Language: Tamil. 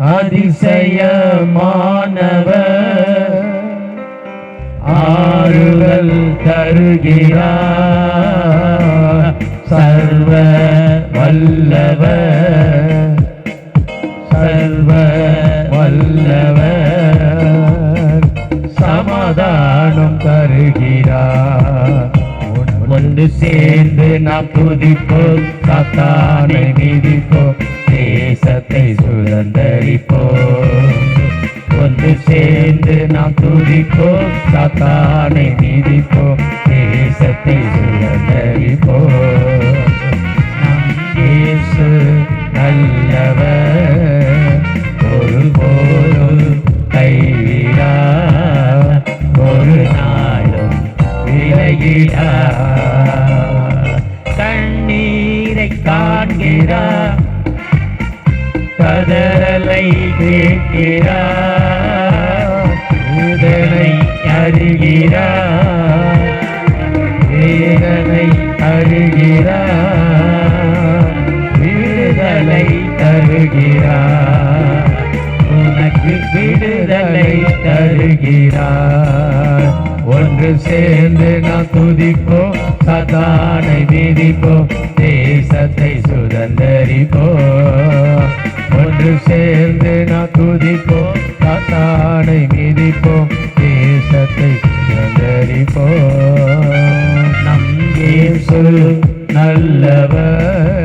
அதிசயமானவர். ஆறுதல் தருகிறார். சர்வ வல்லவர் சர்வ வல்லவர் சமாதானம் தருகிறார். ஒன்று சேர்ந்து நாம் துதிப்போம் சாத்தானை மிதிப்போம் தேசத்தை சுதந்தரிப்போம் ஒன்று சேர்ந்து நாம் துடிப்போம் சாத்தானை மிதிப்போம் தேசத்தை சுதந்தரிப்போம் இயேசு நல்லவர். ஒரு ஒருபோதும் கைவிடா. ஒரு நாளும் விலகிடா. தண்ணீரை காண்கிறார் கதறலை கேட்கிறார். இதனை அறிகிறார் வேதனை அறிகிறார் விடுதலை தருகிறார். உனக்கு விடுதலை தருகிறார். ஒன்று சேர்ந்து நாம் துதிப்போம் சதானை விதிப்போம் தேசத்தை சுதந்தரிப்போம் துதிப்போம் தாத்தானை மிதிப்போம் தேசத்தை சுதந்தரிப்போம் நம் இயேசு நல்லவர்.